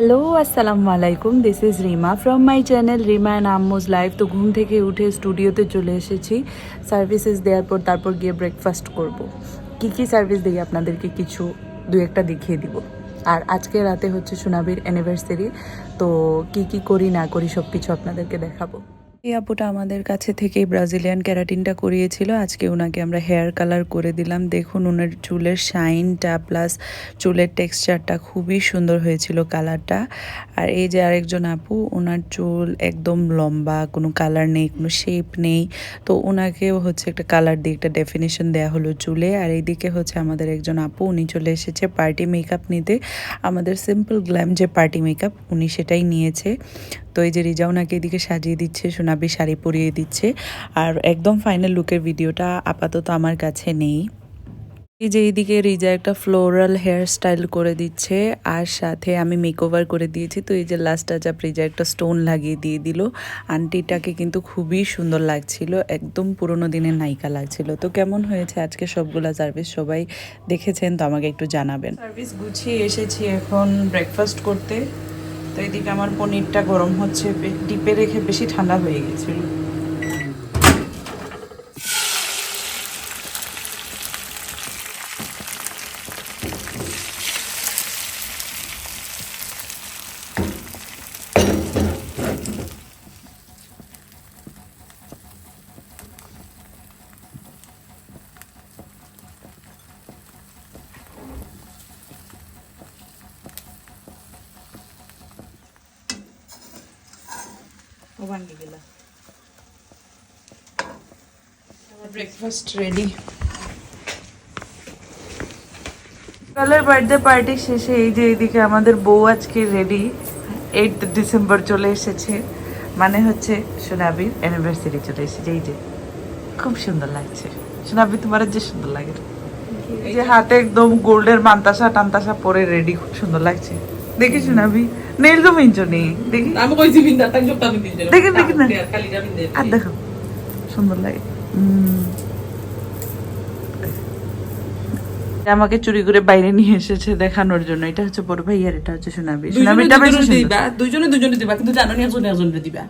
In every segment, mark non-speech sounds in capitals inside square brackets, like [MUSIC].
Hello আসসালামু আলাইকুম this is Rima from my channel Rima and Ammu's life তো ঘুম থেকে উঠে স্টুডিওতে চলে এসেছি। সার্ভিসেস দেওয়ার পর তারপর গিয়ে ব্রেকফাস্ট করব। কি কি সার্ভিস দিই আপনাদেরকে কিছু দু একটা দেখিয়ে দিব। আর আজকে রাতে হচ্ছে সোনাবির অ্যানিভার্সারি তো কি কি করি না করি সব কিছু আপনাদেরকে দেখাবো। এই আপুটা আমাদের কাছে থেকে ব্রাজিলিয়ান ক্যারাটিনটা করিয়েছিল। আজকে ওনাকে আমরা হেয়ার কালার করে দিলাম। দেখুন ওনার চুলের শাইনটা প্লাস চুলের টেক্সচারটা খুবই সুন্দর হয়েছিল কালারটা আর এই যে আরেকজন আপু ওনার চুল একদম লম্বা, কোনো কালার নেই, কোনো শেপ নেই। তো ওনাকেও হচ্ছে একটা কালার দিয়ে একটা ডেফিনেশন দেওয়া হলো চুলে। আর এইদিকে হচ্ছে আমাদের একজন আপু, উনি চলে এসেছে পার্টি মেকআপ নিতে। আমাদের সিম্পল গ্ল্যাম যে পার্টি মেকআপ উনি সেটাই নিয়েছে। তো এই যে রিজা ওনাকে এদিকে সাজিয়ে দিচ্ছে, সোনাবি শাড়ি পরিয়ে দিচ্ছে আর একদম ফাইনাল লুকের ভিডিওটা আপাতত আমার কাছে নেই। এই যে এইদিকে রিজা একটা ফ্লোরাল হেয়ার স্টাইল করে দিচ্ছে আর সাথে আমি মেকওভার করে দিয়েছি, তো এই যে লাস্ট টাচ আপ রিজা একটা স্টোন লাগিয়ে দিয়ে দিল, আন্টিটাকে কিন্তু খুবই সুন্দর লাগছিল, একদম পুরোনো দিনের নায়িকা লাগছিল। তো কেমন হয়েছে আজকে সবগুলা সার্ভিস সবাই দেখেছেন, তো আমাকে একটু জানাবেন। সার্ভিস গুছিয়ে এসেছি এখন ব্রেকফাস্ট করতে। তো এদিকে আমার পনিরটা গরম হচ্ছে ডিপে রেখে বেশি ঠান্ডা হয়ে গেছিল। ভাঙ্গি ব্রেকফাস্ট রেডি কালের বার্থডে পার্টি শেষে এই যে এইদিকে আমাদের বউ আজকে রেডি এইট ডিসেম্বর চলে এসেছে। মানে হচ্ছে সোনাবির অ্যানিভার্সারি চলে এসেছে। এই যে খুব সুন্দর লাগছে। সোনাবি তোমার যে সুন্দর লাগে। এই যে হাতে একদম গোল্ডের মান্তাসা টান্তাসা পরে রেডি খুব সুন্দর লাগছে। দেখি সোনাবি। নেইল তো মিঞ্চ নেই দেখি। আমি কইছি বিন্দা তাই বিন্দা দেখেন, দেখেন না। খালি যা বিন্দা আর দেখো সুন্দর লাগে। আমাকে চুরি করে বাইরে নিয়ে এসেছে দেখানোর জন্য। এটা হচ্ছে বড় ভাই আর এটা হচ্ছে সোনাবি। সোনাবিটা বেশি সুন্দর। দিবা দুইজনে দুইজনে দিবা কিন্তু জানো নি একজনে একজনে দিবা।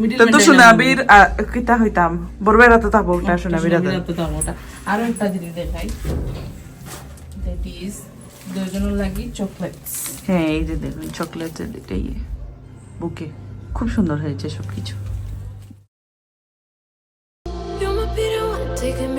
Middle তো সোনাবির আহ, কিতা হইতাম? বড় ভাইরা তো থাকব ওটা সোনাবির হাতে। তো ওটা। আরও একটা জিনিস দেখাই। দ্যাট ইজ দুইজনের লাগি চকলেটস হ্যাঁ এই যে দেখুন চকলেটের এটাই বুকে খুব সুন্দর হয়েছে সবকিছু। কিছু the taking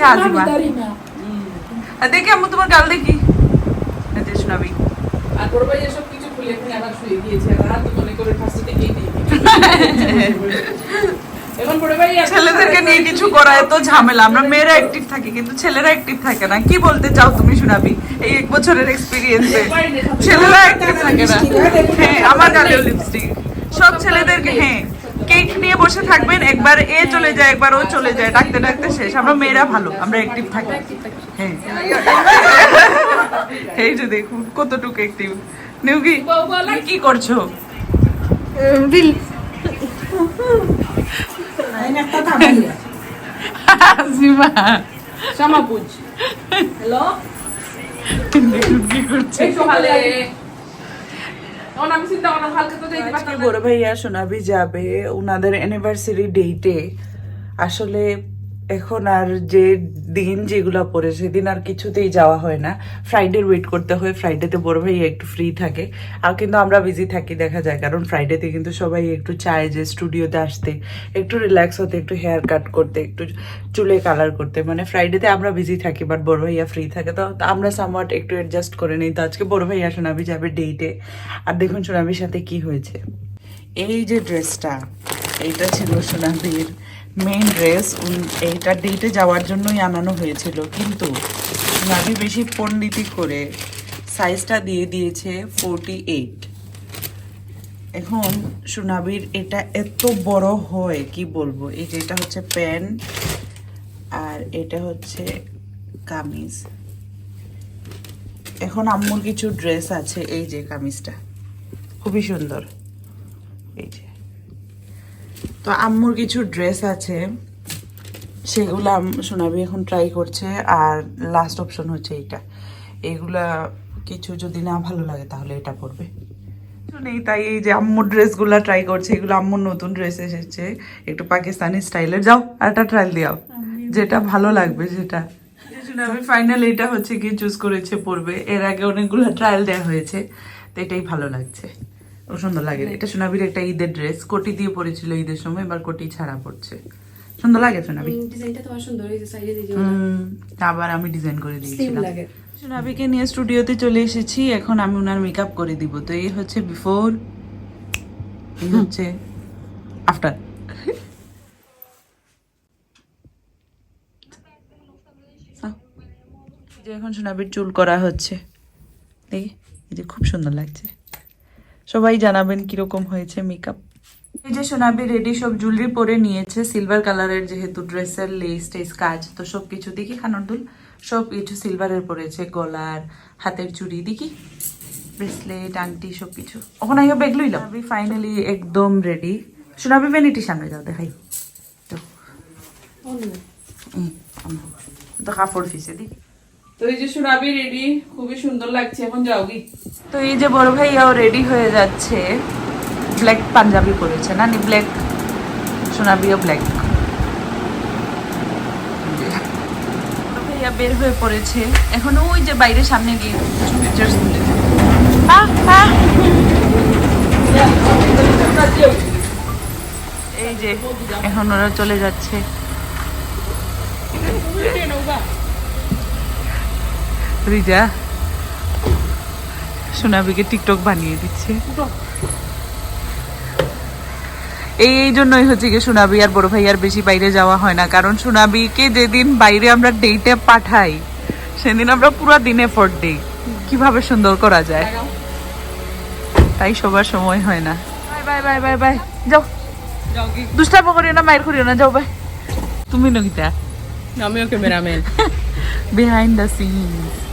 দিয়েছে আজিমা আর দেখি আম্মু তোমার গাল দেখি। এই যে সোনাবি আর বড় ভাই এসব কিছু খুলে এখানে আবার শুয়ে গিয়েছে রাত মনে করে ফার্স্টে থেকেই দিয়ে এখন বড় ভাই ছেলেদেরকে নিয়ে কিছু করা এত ঝামেলা। আমরা মেয়েরা অ্যাক্টিভ থাকি কিন্তু ছেলেরা অ্যাক্টিভ থাকে না। কি বলতে চাও তুমি শোনাবি? এই এক বছরের এক্সপিরিয়েন্সে ছেলেরা অ্যাক্টিভ থাকে না। হ্যাঁ আমার গালেও লিপস্টিক সব ছেলেদেরকে হ্যাঁ। কেক নিয়ে বসে থাকবেন একবার এ চলে যায় একবার ও চলে যায় ডাকতে ডাকতে শেষ। আমরা মেয়েরা ভালো আমরা অ্যাক্টিভ থাকি। হ্যাঁ। এই যে দেখুন কতটুকু অ্যাক্টিভ নিউগি তুমি কি করছ? বুঝ হ্যালো কি করছে এই সকালে তখন আমি চিন্তা করলাম কালকে তো যাইতে আজকে বড় ভাইয়া সোনাবি যাবে ওনাদের অ্যানিভার্সারি ডেটে আসলে এখন আর যে দিন যেগুলো পড়ে, সেদিন আর কিছুতেই যাওয়া হয় না। ফ্রাইডে ওয়েট করতে হয় ফ্রাইডেতে বড় ভাইয়া একটু ফ্রি থাকে। আর কিন্তু আমরা বিজি থাকি দেখা যায়, কারণ ফ্রাইডেতে কিন্তু সবাই একটু চায় যে স্টুডিওতে আসতে, একটু রিল্যাক্স হতে, একটু হেয়ার কাট করতে, একটু চুলে কালার করতে। মানে ফ্রাইডেতে আমরা বিজি থাকি বাট বড় ভাইয়া ফ্রি থাকে। তো আমরা সামওয়াট একটু অ্যাডজাস্ট করে নিই। তো আজকে বড় ভাইয়া সোনাবি যাবে ডেটে আর দেখুন সোনাবির সাথে কি হয়েছে। এই যে ড্রেসটা এইটা ছিল সোনাবির মেইন ড্রেস এইটা ডেটে যাওয়ার জন্যই আনানো হয়েছিল। কিন্তু সোনাবি বেশি পণ্ডিতি করে সাইজটা দিয়ে দিয়েছে ফোরটি এইট এখন সোনাবির এটা এত বড় হয়, কি বলব? এই যে এটা হচ্ছে প্যান্ট আর এটা হচ্ছে কামিজ। এখন আম্মুর কিছু ড্রেস আছে, এই যে কামিজটা। খুবই সুন্দর। এই যে। তো আম্মুর কিছু ড্রেস আছে সেগুলো সোনাবি এখন ট্রাই করছে আর লাস্ট অপশন হচ্ছে এইটা। এগুলা কিছু যদি না ভালো লাগে তাহলে এটা পরবে। নেই তাই এই যে আম্মুর ড্রেসগুলো ট্রাই করছে এগুলো আম্মুর নতুন ড্রেস এসেছে একটু পাকিস্তানি স্টাইলের যাও আর একটা ট্রায়াল দিও যেটা ভালো লাগবে সেটা। আমি ফাইনাল এটা হচ্ছে কি চুজ করেছে পরবে। এর আগে অনেকগুলো ট্রায়াল দেওয়া হয়েছে তো এটাই ভালো লাগছে। সুন্দর লাগে। এটা সোনাবির একটা ঈদের ড্রেস কোটি দিয়ে পরেছিল ঈদের সময় এবার কোটি ছাড়া পড়ছে। সুন্দর লাগে সোনাবি। ডিজাইনটা তোমার সুন্দর হয়েছে সাইডে দিয়ে আবার আমি ডিজাইন করে দিয়েছিলাম। সোনাবিকে নিয়ে স্টুডিওতে চলে এসেছি এখন আমি ওনার মেকআপ করে দিব। তো এই হচ্ছে বিফোর এই হচ্ছে আফটার এখন সোনাবির চুল করা হচ্ছে। দেখি এই যে খুব সুন্দর লাগছে। সবাই জানাবেন কীরকম হয়েছে মেকআপ এই যে সোনাবি রেডি সব জুয়েলারি পরে নিয়েছে সিলভার কালারের যেহেতু ড্রেসের লেস টেস কাজ, তো সব কিছু দেখি খানোর দুল সব কিছু সিলভারের পরেছে, গলার, হাতের চুড়ি, দেখি ব্রেসলেট আংটি, সব কিছু। ওখানে আগে ব্যাগ লইলাম। ফাইনালি একদম রেডি সোনাবি ভ্যানিটি সামনে যাও দেখাই। তো কাপড় ফিসে দিই তো এই যে সুরাবি রেডি খুবই সুন্দর লাগছে। তো এই যে বড় ভাইয়াও রেডি হয়ে যাচ্ছে। ব্ল্যাক পাঞ্জাবি পরেছে না ব্ল্যাক সোনাবিও ব্ল্যাক ভাইয়া বের হয়ে পড়েছে। এখন ওই যে বাইরে সামনে গিয়ে কিছু পিকচার্স। এই যে, এখন ওরা চলে যাচ্ছে। রিজা সোনাবিকে টিকটক বানিয়ে দিচ্ছে। এই এই জন্যই হচ্ছে কি সোনাবি আর বড় ভাই আর বেশি বাইরে যাওয়া হয় না কারণ সোনাবিকে যেদিন বাইরে আমরা ডেটে পাঠাই সেদিন আমরা পুরো দিন এফোর্ট দিই কীভাবে সুন্দর করা যায়? তাই সবার সময় হয় না। Bye bye bye bye bye. যাও। করিও না মায়ের করিও না যাও বাই। তুমি নকিতা আমিও ক্যামেরাম্যান। বিহাইন্ড দ্য সিনস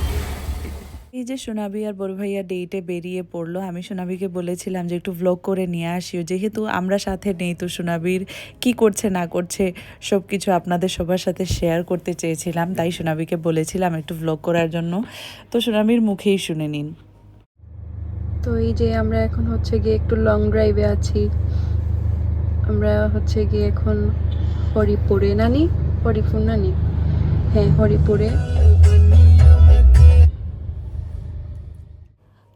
এই যে সোনাবি আর বড় ভাইয়া ডেটে বেরিয়ে পড়ল, আমি সোনাবিকে বলেছিলাম যে একটু ভ্লগ করে নিয়ে আসিও। যেহেতু আমরা সাথে নেই, তো সোনাবির কি করছে, না করছে সব কিছু আপনাদের সবার সাথে শেয়ার করতে চেয়েছিলাম। তাই সোনাবিকে বলেছিলাম একটু ভ্লগ করার জন্য। তো সোনাবির মুখেই শুনে নিন। তো এই যে আমরা এখন হচ্ছে গিয়ে একটু লং ড্রাইভে আছি। আমরা হচ্ছে গিয়ে এখন হরিপুরে, নানি? হরিপুর, নানি? হ্যাঁ হরিপুরে।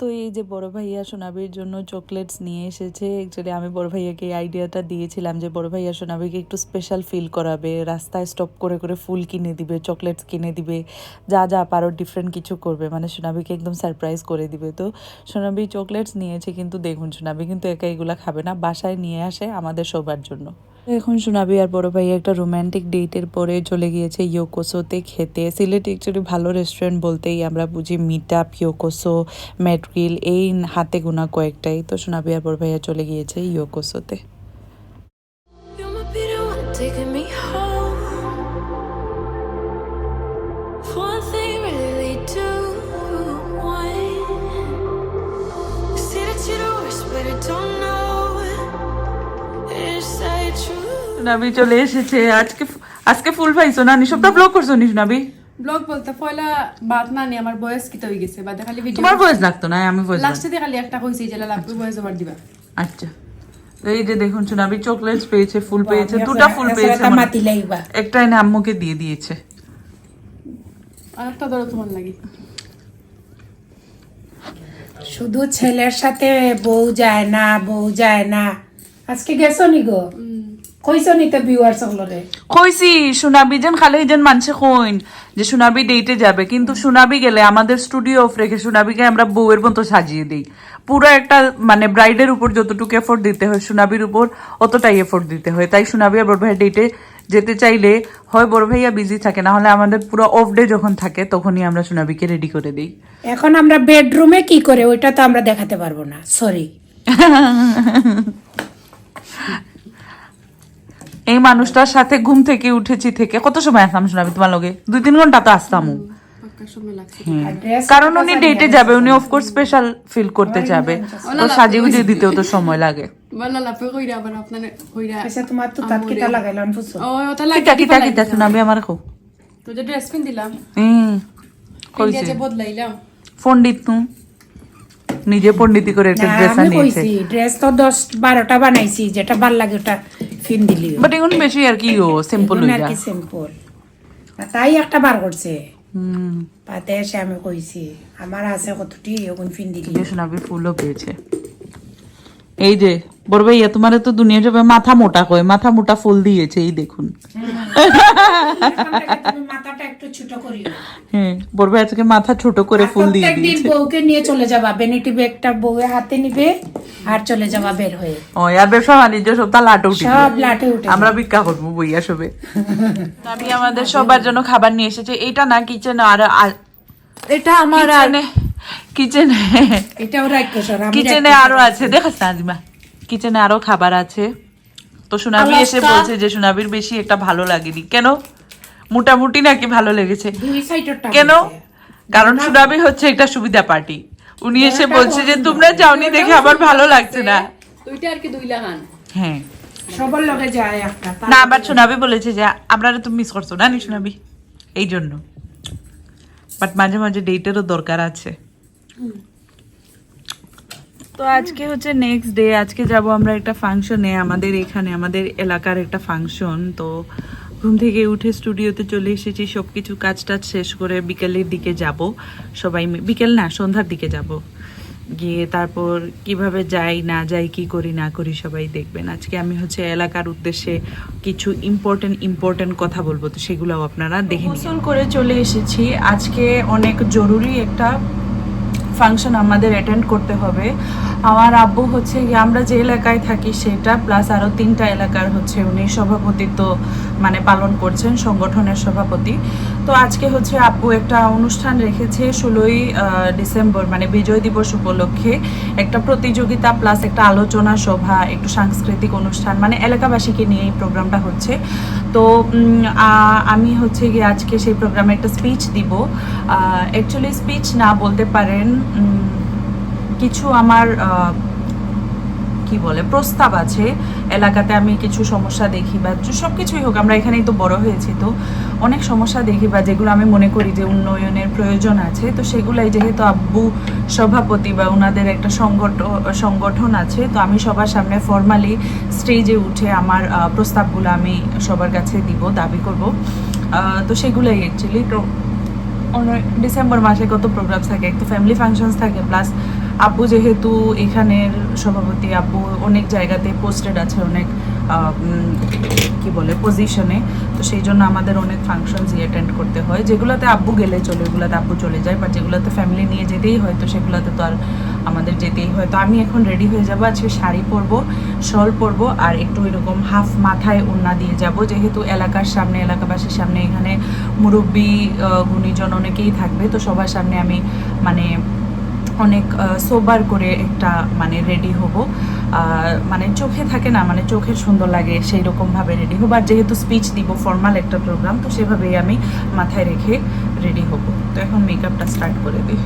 তো এই যে বড় ভাইয়া সোনাবির জন্য চকলেটস নিয়ে এসেছে অ্যাকচুয়ালি আমি বড় ভাইয়াকে এই আইডিয়াটা দিয়েছিলাম যে বড় ভাইয়া সোনাবিকে একটু স্পেশাল ফিল করাবে, রাস্তায় স্টপ করে করে ফুল কিনে দিবে চকলেটস কিনে দিবে, যা যা পারো ডিফারেন্ট কিছু করবে মানে সোনাবিকে একদম সারপ্রাইজ করে দিবে। তো সোনাবি চকলেটস নিয়েছে কিন্তু দেখুন, সোনাবি কিন্তু একা এগুলা খাবে না, বাসায় নিয়ে আসে আমাদের সবার জন্য। এখন সোনাবি আর বড় ভাই একটা রোমান্টিক ডেটের পরে চলে গিয়েছে ইয়োকোসোতে খেতে। সিলেট একচুয়ালি ভালো রেস্টুরেন্ট বলতেই আমরা বুঝি মিট আপ ইয়োকোসো ম্যাট্রিল এই হাতে গোনা কয়েকটাই। তো সোনাবি আর বড় ভাইয়া চলে গিয়েছে ইয়োকোসোতে সোনাবি চলে এসেছে। আজকে আজকে ফুল পাইছো না নিঃশব্দ ব্লগ করছ নি সোনাবি ব্লগ বলতে পয়লা বাত না নি আমার বয়স কিতা হয়ে গেছে বাদে খালি ভিডিও তোমার ভয়েস লাগতো না? আমি ভয়েস লাস্টে দিয়ে খালি একটা কইছি যে লাগবে বয়স ওভার দিবা। আচ্ছা। এই যে দেখুন সোনাবি চকলেটস পেয়েছে ফুল পেয়েছে দুটা ফুল পেয়েছে মানে। একটা এনে আম্মুকে দিয়ে দিয়েছে। আর একটা ধরো তোমার লাগে। শুধু ছেলের সাথে বউ যায় না বউ যায় না। আজকে গেছো নি গো? কইছো নি তো ভিউয়ার সকলরে কইছি সোনাবি যেন খালি যেন মানছে কইন যে সোনাবি ডেটে যাবে। কিন্তু সোনাবি গেলে আমাদের স্টুডিও অফ রেখে সোনাবিকে আমরা বউয়ের মতো সাজিয়ে দিই। পুরো একটা মানে ব্রাইডের উপর যতটুকু এফোর্ট দিতে হয় সোনাবির উপর অতটাই এফোর্ট দিতে হয়। তাই সোনাবি আর বড় ডেটে যেতে চাইলে হয় বড় ভাইয়া বিজি থাকে না হলে আমাদের পুরো অফ ডে যখন থাকে তখনই আমরা সোনাবিকে রেডি করে দিই। এখন আমরা বেডরুমে কি করে? ওইটা তো আমরা দেখাতে পারব না। সরি [LAUGHS] এই মানুষটার সাথে ঘুম থেকে উঠেছি থেকে। কত সময় আসতাম শোনাবি তোমার লগে? দুই তিন ঘণ্টা তো আসতাম কারণ উনি ডেটে যাবে উনি অফকোর্স স্পেশাল ফিল করতে যাবে। তো সাজিয়ে গুজিয়ে দিতেও তো [LAUGHS] সময় লাগে। বলা লাপে নিজে পণ্ডিতি করে একটা না, ড্রেস আনিয়েছে। ড্রেস তো দশ বারোটা বানাইছি যেটা ভালো লাগে ওটা ফিন দিলি। বাট এখন বেশি আর কি ও সিম্পল হয়ে আর যায় কি সিম্পল তাই একটা বার করছে। হুম। পাতে এসে আমি কইছি আমার আছে কতটি? ওগুন ফিন দিলি। যে শোনাবি ফুলও পেয়েছে। এই যে বড় ভাইয়া তোমার তো দুনিয়া যাবে মাথা মোটা কয় মাথা মোটা ফুল দিয়েছে এই দেখুন। এখন তুমি মাথাটা একটু ছোট করিও। হ্যাঁ বড় ভাই আজকে মাথা ছোট করে ফুল দিয়ে দিয়েছে। বউকে নিয়ে চলে যাবা। বেনিটি ব্যাগটা বউয়ের হাতে নিবে আর চলে যাবা বের হয়ে। ও আর ব্যবসা বাণিজ্য সব তা লাটে উঠে সব লাটে উঠে আমরা ভিক্ষা করব বইয়া সবে। আমি আমাদের সবার জন্য খাবার নিয়ে এসেছি। এটা না কিচেন আর এটা আমার আর কিচেনে এটাও রাখছো কিচেনে আরও আছে। দেখাস না আজিমা কিচেনে আরও খাবার আছে। তো সোনাবি এসে বলছে যে সোনাবির বেশি একটা ভালো লাগেনি। কেন? মোটামুটি নাকি ভালো লেগেছে। কেন? কারণ সুনাবি হচ্ছে একটা সুবিধা পার্টি। উনি এসে বলছে যে তোমরা যাওনি দেখে আবার ভালো লাগছে না। দুইটা আর কি দুই লাগান। হ্যাঁ। সবার লগে যায় একটা। না আবার সোনাবি বলেছে যে আপনারা তুমি মিস করছ না নি সোনাবি এই জন্য। বাট মাঝে মাঝে ডেটেরও দরকার আছে। তো আজকে হচ্ছে নেক্সট ডে আজকে যাব আমরা একটা ফাংশনে আমাদের এখানে, আমাদের এলাকার একটা ফাংশন তো ঘুম থেকে উঠে স্টুডিওতে চলে এসেছি সব কিছু কাজ টাজ শেষ করে বিকেলের দিকে যাব, সবাই বিকেল না, সন্ধ্যার দিকে যাব। গিয়ে তারপর কীভাবে যাই, না যাই, কি করি, না করি সবাই দেখবেন। আজকে আমি হচ্ছে এলাকার উদ্দেশ্যে কিছু ইম্পর্টেন্ট ইম্পর্টেন্ট কথা বলব, তো সেগুলোও আপনারা দেখে করে চলে এসেছি। আজকে অনেক জরুরি একটা ফাংশন আমাদের অ্যাটেন্ড করতে হবে। আমার আব্বু হচ্ছে আমরা যে এলাকায় থাকি সেটা প্লাস আরও তিনটা এলাকার হচ্ছে উনি সভাপতিত্ব মানে পালন করছেন, সংগঠনের সভাপতি। তো আজকে হচ্ছে আপু একটা অনুষ্ঠান রেখেছে ষোলোই ডিসেম্বর মানে বিজয় দিবস উপলক্ষে। একটা প্রতিযোগিতা প্লাস একটা আলোচনা সভা, একটু সাংস্কৃতিক অনুষ্ঠান মানে এলাকাবাসীকে নিয়ে এই প্রোগ্রামটা হচ্ছে। তো আমি হচ্ছে গিয়ে আজকে সেই প্রোগ্রামে একটা স্পিচ দিব। অ্যাকচুয়ালি স্পিচ না বলতে পারেন কিছু আমার কি বলে, প্রস্তাব আছে। এলাকাতে আমি কিছু সমস্যা দেখি বা সব কিছুই হোক, আমরা এখানেই তো বড় হয়েছি তো। অনেক সমস্যা দেখি বা যেগুলো আমি মনে করি যে উন্নয়নের প্রয়োজন আছে। তো সেগুলাই যেহেতু আব্বু সভাপতি বা ওনাদের একটা সংগঠন সংগঠন আছে, তো আমি সবার সামনে ফর্মালি স্টেজে উঠে আমার প্রস্তাবগুলো আমি সবার কাছে দিব, দাবি করব। তো সেগুলোই অ্যাকচুয়ালি তো ডিসেম্বর মাসে কত প্রোগ্রামস থাকে? একটু ফ্যামিলি ফাংশনস থাকে প্লাস আব্বু যেহেতু এখানের সভাপতি আব্বু অনেক জায়গাতে পোস্টেড আছে, অনেক কি বলে পজিশনে তো সেই জন্য আমাদের অনেক ফাংশনস অ্যাটেন্ড করতে হয়। যেগুলোতে আব্বু গেলে চলে, ওগুলোতে আব্বু চলে যায় বাট যেগুলোতে ফ্যামিলি নিয়ে যেতেই হয়, তো সেগুলোতে তো আর আমাদের যেতেই হয়। তো আমি এখন রেডি হয়ে যাব, আজকে শাড়ি পরবো, শল পরবো, আর একটু এরকম হাফ মাথায় ওড়না দিয়ে যাব। যেহেতু এলাকার সামনে, এলাকাবাসীর সামনে এখানে মুরব্বী গুণীজন অনেকেই থাকবে, তো সবার সামনে আমি মানে অনেক সোবার করে একটা মানে রেডি হব। মানে চোখে থাকে না মানে চোখের সুন্দর লাগে সেই রকমভাবে রেডি হব। আর যেহেতু স্পিচ দিব ফর্মাল একটা প্রোগ্রাম তো সেভাবেই আমি মাথায় রেখে রেডি হব। তো এখন মেকআপটা স্টার্ট করে দিই।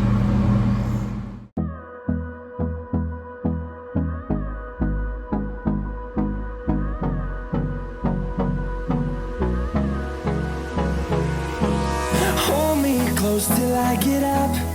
Till I get up.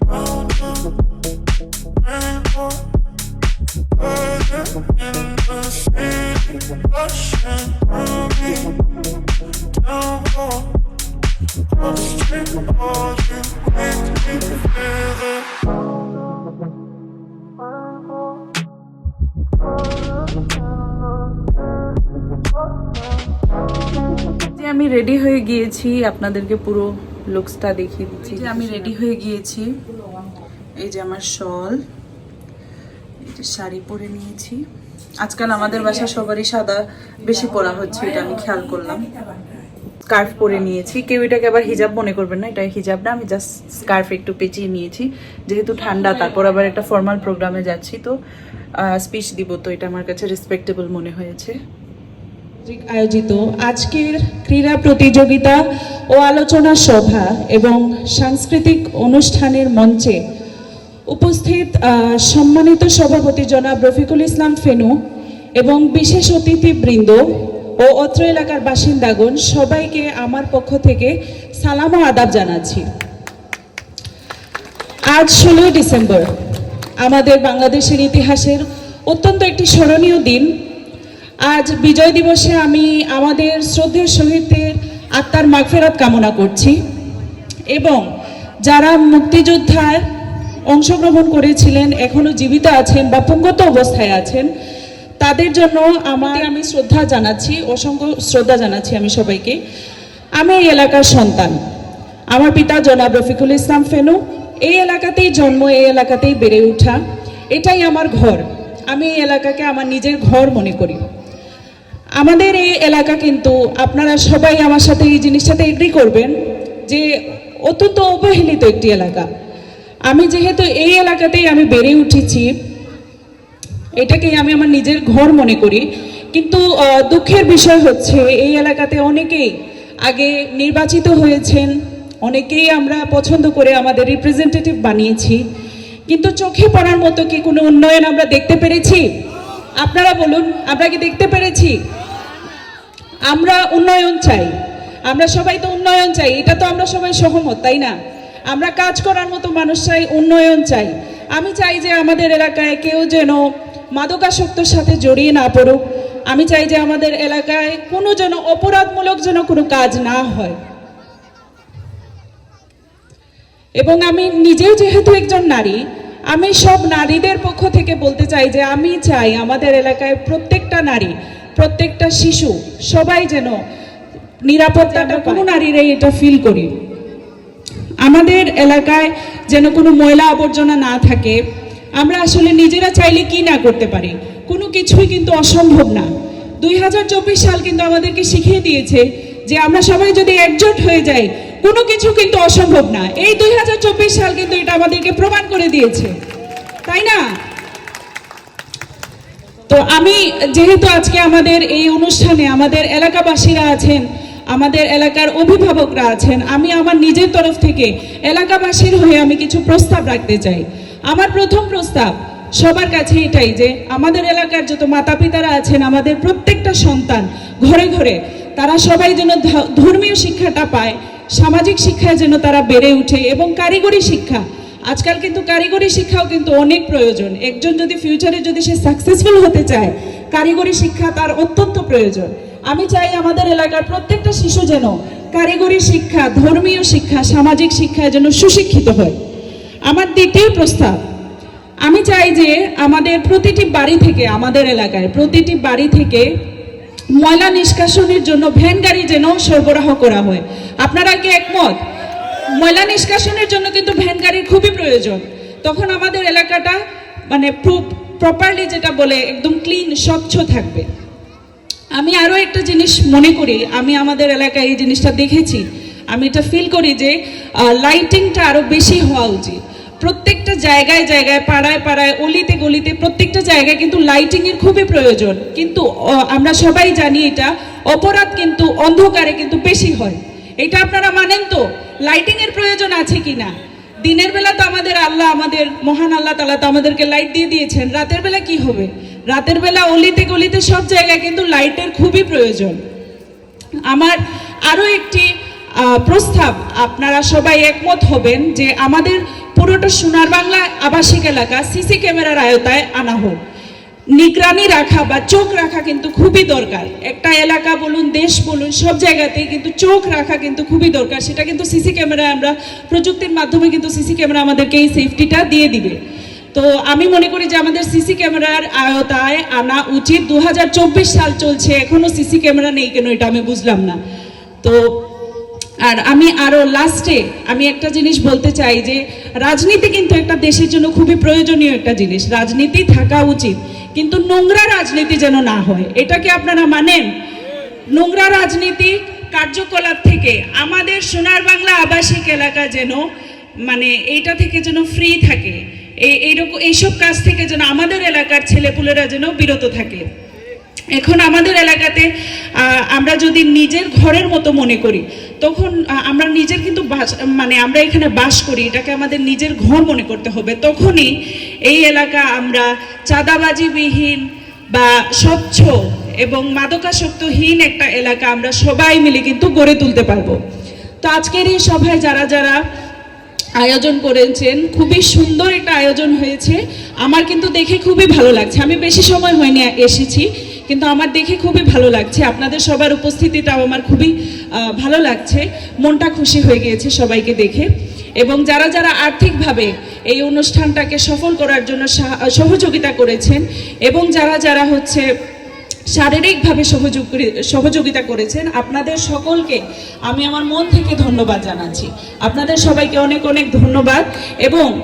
আমি রেডি হয়ে গিয়েছি, আপনাদেরকে পুরো লুকসটা দেখিয়ে দিচ্ছি। যে আমি রেডি হয়ে গিয়েছি। এই যে আমার শল এই যে শাড়ি পরে নিয়েছি। আজকাল আমাদের বাসা সবারই সাদা বেশি পরা হচ্ছে, এটা আমি খেয়াল করলাম। স্কার্ফ পরে নিয়েছি। কেউ এটাকে আবার হিজাব মনে করবেন না, এটা হিজাব না, আমি জাস্ট স্কার্ফ একটু পেঁচিয়ে নিয়েছি। যেহেতু ঠান্ডা, তারপর আবার একটা ফর্মাল প্রোগ্রামে যাচ্ছি, তো স্পিচ দিব, তো এটা আমার কাছে রেসপেক্টেবল মনে হয়েছে। আয়োজিত আজকের ক্রীড়া প্রতিযোগিতা ও আলোচনা সভা এবং সাংস্কৃতিক অনুষ্ঠানের মঞ্চে উপস্থিত সম্মানিত সভাপতি জনাব রফিকুল ইসলাম ফেনু এবং বিশেষ অতিথিবৃন্দ ও অত্র এলাকার বাসিন্দাগণ, সবাইকে আমার পক্ষ থেকে সালাম ও আদাব জানাচ্ছি। আজ ষোলোই ডিসেম্বর, আমাদের বাংলাদেশের ইতিহাসের অত্যন্ত একটি স্মরণীয় দিন। আজ বিজয় দিবসে আমি আমাদের শ্রদ্ধেয় শহীদদের আত্মার মাগফেরাত কামনা করছি এবং যারা মুক্তিযোদ্ধার অংশগ্রহণ করেছিলেন, এখনও জীবিত আছেন বা পুঙ্গত অবস্থায় আছেন, তাদের জন্য আমার আমি শ্রদ্ধা জানাচ্ছি, অসংখ্য শ্রদ্ধা জানাচ্ছি আমি সবাইকে। আমি এই এলাকার সন্তান। আমার পিতা জনাব রফিকুল ইসলাম ফেনু, এই এলাকাতেই জন্ম, এই এলাকাতেই বেড়ে ওঠা। এটাই আমার ঘর। আমি এই এলাকাকে আমার নিজের ঘর মনে করি। আমাদের এই এলাকা কিন্তু আপনারা সবাই আমার সাথে এই জিনিসটাতে এগ্রি করবেন যে অত্যন্ত অবহেলিত একটি এলাকা। আমি যেহেতু এই এলাকাতেই আমি বেড়ে উঠেছি এটাকেই আমি আমার নিজের ঘর মনে করি। কিন্তু দুঃখের বিষয় হচ্ছে, এই এলাকাতে অনেকেই আগে নির্বাচিত হয়েছেন, অনেকেই আমরা পছন্দ করে আমাদের রিপ্রেজেন্টেটিভ বানিয়েছি। কিন্তু চোখে পড়ার মতো কি কোনো উন্নয়ন আমরা দেখতে পেরেছি? আপনারা বলুন, আমরা কি দেখতে পেরেছি? আমরা উন্নয়ন চাই। আমরা সবাই তো উন্নয়ন চাই, এটা তো আমরা সবাই সহমত, তাই না? আমরা কাজ করার মতো মানুষ চাই উন্নয়ন চাই। আমি চাই যে আমাদের এলাকায় কেউ যেন মাদকাসক্তর সাথে জড়িয়ে না পড়ুক। আমি চাই যে আমাদের এলাকায় কোনো যেন অপরাধমূলক যেন কোনো কাজ না হয়। এবং আমি নিজেও যেহেতু একজন নারী আমি সব নারীদের পক্ষ থেকে বলতে চাই যে আমি চাই আমাদের এলাকায় প্রত্যেকটা নারী প্রত্যেকটা শিশু সবাই যেন নিরাপত্তাটা কোনো নারীরাই এটা ফিল করি। আমাদের এলাকায় যেন কোনো ময়লা আবর্জনা না থাকে, আমরা আসলে নিজেরা চাইলে কি না করতে পারি? কোনো কিছুই কিন্তু অসম্ভব না। দুই হাজার চব্বিশ সাল কিন্তু আমাদেরকে শিখিয়ে দিয়েছে যে আমরা সবাই যদি একজোট হয়ে যাই, কোনো কিছু কিন্তু অসম্ভব না। এই দুই হাজার চব্বিশ সাল কিন্তু এটা আমাদেরকে প্রমাণ করে দিয়েছে। তাই না? তো আমি যেহেতু আজকে আমাদের এই অনুষ্ঠানে আমাদের এলাকাবাসীরা আছেন আমাদের এলাকার অভিভাবকরা আছেন, আমি আমার নিজের তরফ থেকে এলাকাবাসীর হয়ে আমি কিছু প্রস্তাব রাখতে চাই। আমার প্রথম প্রস্তাব সবার কাছে এটাই যে, আমাদের এলাকার যত মাতা পিতারা আছেন, আমাদের প্রত্যেকটা সন্তান ঘরে ঘরে, তারা সবাই যেন ধর্মীয় শিক্ষাটা পায়, সামাজিক শিক্ষায় যেন তারা বেড়ে ওঠে এবং কারিগরি শিক্ষা। আজকাল কিন্তু কারিগরি শিক্ষাও কিন্তু অনেক প্রয়োজন। একজন যদি ফিউচারে যদি সে সাকসেসফুল হতে চায়, কারিগরি শিক্ষা তার অত্যন্ত প্রয়োজন। আমি চাই আমাদের এলাকার প্রত্যেকটা শিশু যেন কারিগরি শিক্ষা, ধর্মীয় শিক্ষা, সামাজিক শিক্ষায় যেন সুশিক্ষিত হয়। আমার দ্বিতীয় প্রস্তাব, আমি চাই যে আমাদের প্রতিটি বাড়ি থেকে, আমাদের এলাকায় প্রতিটি বাড়ি থেকে ময়লা নিষ্কাশনের জন্য ভ্যান গাড়ি যেন সরবরাহ করা হয়। আপনারা কি একমত? ময়লা নিষ্কাশনের জন্য কিন্তু ভ্যান গাড়ির খুবই প্রয়োজন। তখন আমাদের এলাকাটা মানে প্রপারলি যেটা বলে, একদম ক্লিন স্বচ্ছ থাকবে। আমি আরও একটা জিনিস মনে করি, আমি আমাদের এলাকায় এই জিনিসটা দেখেছি। আমি এটা ফিল করি যে লাইটিংটা আরও বেশি হওয়া উচিত। প্রত্যেকটা জায়গায় জায়গায়, পাড়ায় পাড়ায়, অলিতে গলিতে প্রত্যেকটা জায়গায় কিন্তু লাইটিংয়ের খুবই প্রয়োজন। কিন্তু আমরা সবাই জানি এটা অপরাধ কিন্তু অন্ধকারে কিন্তু বেশি হয়। এটা আপনারা মানেন তো? লাইটিংয়ের প্রয়োজন আছে কি না? দিনের বেলা তো আমাদের আল্লাহ, আমাদের মহান আল্লাহ তালা তো আমাদেরকে লাইট দিয়ে দিয়েছেন। রাতের বেলা কি হবে? রাতের বেলা অলিতে গলিতে সব জায়গায় কিন্তু লাইটের খুবই প্রয়োজন। আমার আরও একটি প্রস্তাব, আপনারা সবাই একমত হবেন যে আমাদের পুরোটা সোনার বাংলা আবাসিক এলাকা সিসি ক্যামেরার আয়তায় আনা হোক। নিগরানি রাখা বা চোখ রাখা কিন্তু খুবই দরকার। একটা এলাকা বলুন, দেশ বলুন, সব জায়গাতেই কিন্তু চোখ রাখা কিন্তু খুবই দরকার। সেটা কিন্তু সিসি ক্যামেরায় আমরা, প্রযুক্তির মাধ্যমে কিন্তু সিসি ক্যামেরা আমাদেরকে এই সেফটিটা দিয়ে দিবে। তো আমি মনে করি যে আমাদের সিসি ক্যামেরার আয়তায় আনা উচিত। দু হাজার চব্বিশ সাল চলছে, এখনও সিসি ক্যামেরা নেই কেন এটা আমি বুঝলাম না। তো, আর আমি আরও লাস্টে আমি একটা জিনিস বলতে চাই যে, রাজনীতি কিন্তু একটা দেশের জন্য খুবই প্রয়োজনীয় একটা জিনিস। রাজনীতি থাকা উচিত। কিন্তু নোংরা রাজনীতি যেন না হয়, এটা কি আপনারা মানেন? নোংরা রাজনীতি কার্যকলাপ থেকে আমাদের সোনার বাংলা আবাসিক এলাকা যেন মানে এইটা থেকে যেন ফ্রি থাকে। এইরকম এইসব কাজ থেকে যেন আমাদের এলাকার ছেলেপুলেরা যেন বিরত থাকে। এখন আমাদের এলাকাতে আমরা যদি নিজের ঘরের মতো মনে করি, তখন আমরা নিজের কিন্তু বাস- মানে আমরা এখানে বাস করি, এটাকে আমাদের নিজের ঘর মনে করতে হবে। তখনই এই এলাকা আমরা চাঁদাবাজিবিহীন বা স্বচ্ছ এবং মাদকাসক্তহীন একটা এলাকা আমরা সবাই মিলে কিন্তু গড়ে তুলতে পারব। তো আজকের এই সভায় যারা যারা আয়োজন করেছেন। খুবই সুন্দর একটা আয়োজন হয়েছে। আমার কিন্তু দেখে খুবই ভালো লাগছে। আমি বেশি সময় হয়নি এসেছি, কিন্তু আমার দেখে খুবই ভালো লাগছে। আপনাদের সবার উপস্থিতিটাও আমার খুবই ভালো লাগছে। মনটা খুশি হয়ে গিয়েছে সবাইকে দেখে। এবং যারা যারা আর্থিকভাবে এই অনুষ্ঠানটাকে সফল করার জন্য সহযোগিতা করেছেন এবং যারা যারা হচ্ছে শারীরিকভাবে সহযোগ সহযোগিতা করেছেন। আপনাদের সকলকে আমি আমার মন থেকে ধন্যবাদ জানাচ্ছি। আপনাদের সবাইকে অনেক অনেক ধন্যবাদ। এবং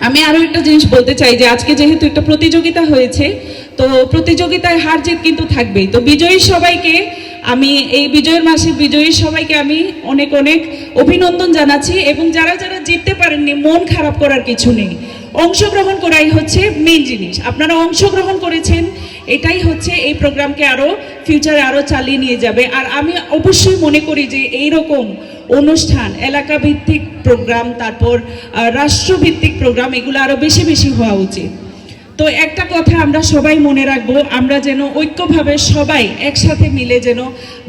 আমি আরও একটা জিনিস বলতে চাই যে, আজকে যেহেতু একটা প্রতিযোগিতা হয়েছে, তো প্রতিযোগিতায় হার জিত কিন্তু থাকবেই। তো বিজয়ী সবাইকে আমি, এই বিজয়ের মাসে বিজয়ী সবাইকে আমি অনেক অনেক অভিনন্দন জানাচ্ছি। এবং যারা যারা জিততে পারেননি, মন খারাপ করার কিছু নেই। অংশগ্রহণ করাই হচ্ছে মেন জিনিস। আপনারা অংশগ্রহণ করেছেন, এটাই হচ্ছে এই প্রোগ্রামকে আরও ফিউচারে আরও চালিয়ে নিয়ে যাবে। আর আমি অবশ্যই মনে করি যে এই রকম অনুষ্ঠান, এলাকাভিত্তিক প্রোগ্রাম তারপর রাষ্ট্রভিত্তিক প্রোগ্রাম এগুলো আরও বেশি বেশি হওয়া উচিত। তো একটা কথা আমরা সবাই মনে রাখব, আমরা যেন ঐক্যভাবে সবাই একসাথে মিলে যেন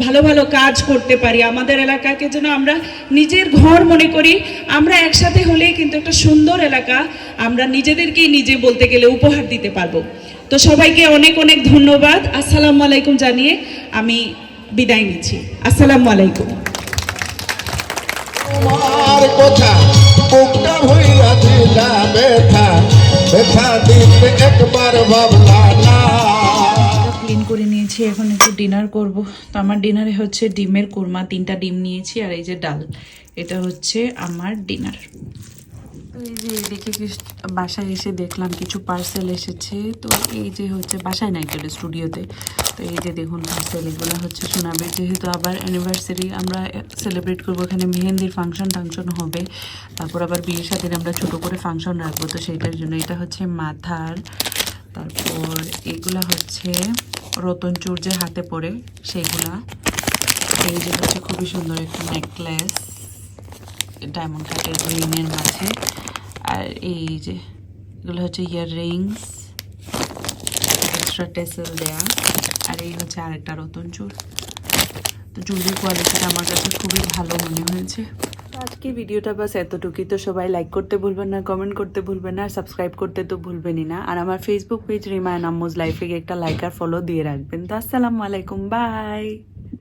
ভালো ভালো কাজ করতে পারি। আমাদের এলাকাকে যেন আমরা নিজের ঘর মনে করি, আমরা একসাথে হলেই কিন্তু একটা সুন্দর এলাকা আমরা নিজেদেরকেই নিজে বলতে গেলে উপহার দিতে পারব। তো সবাইকে অনেক অনেক ধন্যবাদ। আসসালামু আলাইকুম জানিয়ে আমি বিদায় নিচ্ছি। আসসালামু আলাইকুম। কথা ক্লিন করে নিয়েছি, এখন একটু ডিনার করব। তো আমার ডিনারে হচ্ছে ডিমের কোরমা, তিনটা ডিম নিয়েছি, আর এই যে ডাল, এটা হচ্ছে আমার ডিনার এই যে এদিকে বাসায় এসে দেখলাম কিছু পার্সেল এসেছে। তো এই যে হচ্ছে বাসায় নাই চলে স্টুডিওতে তো? এই যে দেখুন পার্সেল এগুলো হচ্ছে শোনাবে। যেহেতু আবার অ্যানিভার্সারি আমরা সেলিব্রেট করব এখানে মেহেন্দির ফাংশন টাংশন হবে। তারপর আবার বিয়ের সাথে আমরা ছোট করে ফাংশন রাখব। তো সেইটার জন্য এটা হচ্ছে মাথার। তারপর এগুলা হচ্ছে রতনচুর যে হাতে পরে সেইগুলা। এই যে হচ্ছে খুবই সুন্দর একটা নেকলেস ডায়মন্ড কাটের রিংয়ের মাঝে। আর এই যে, এগুলো হচ্ছে ইয়ার রিংস এক্সট্রা টেসেল দেয়া। আর এই হচ্ছে আরেকটা রতন চুর তো চুলের কোয়ালিটিটা আমার কাছে খুবই ভালো মনে হয়েছে। আজকে ভিডিওটা বাস এতটুকুই। তো সবাই লাইক করতে ভুলবেন না কমেন্ট করতে ভুলবেন না, আর সাবস্ক্রাইব করতে তো ভুলবেনই না। আর আমার ফেসবুক পেজ রিমায় নাম্মুজ লাইফে একটা লাইক আর ফলো দিয়ে রাখবেন। তো আসসালামু আলাইকুম বাই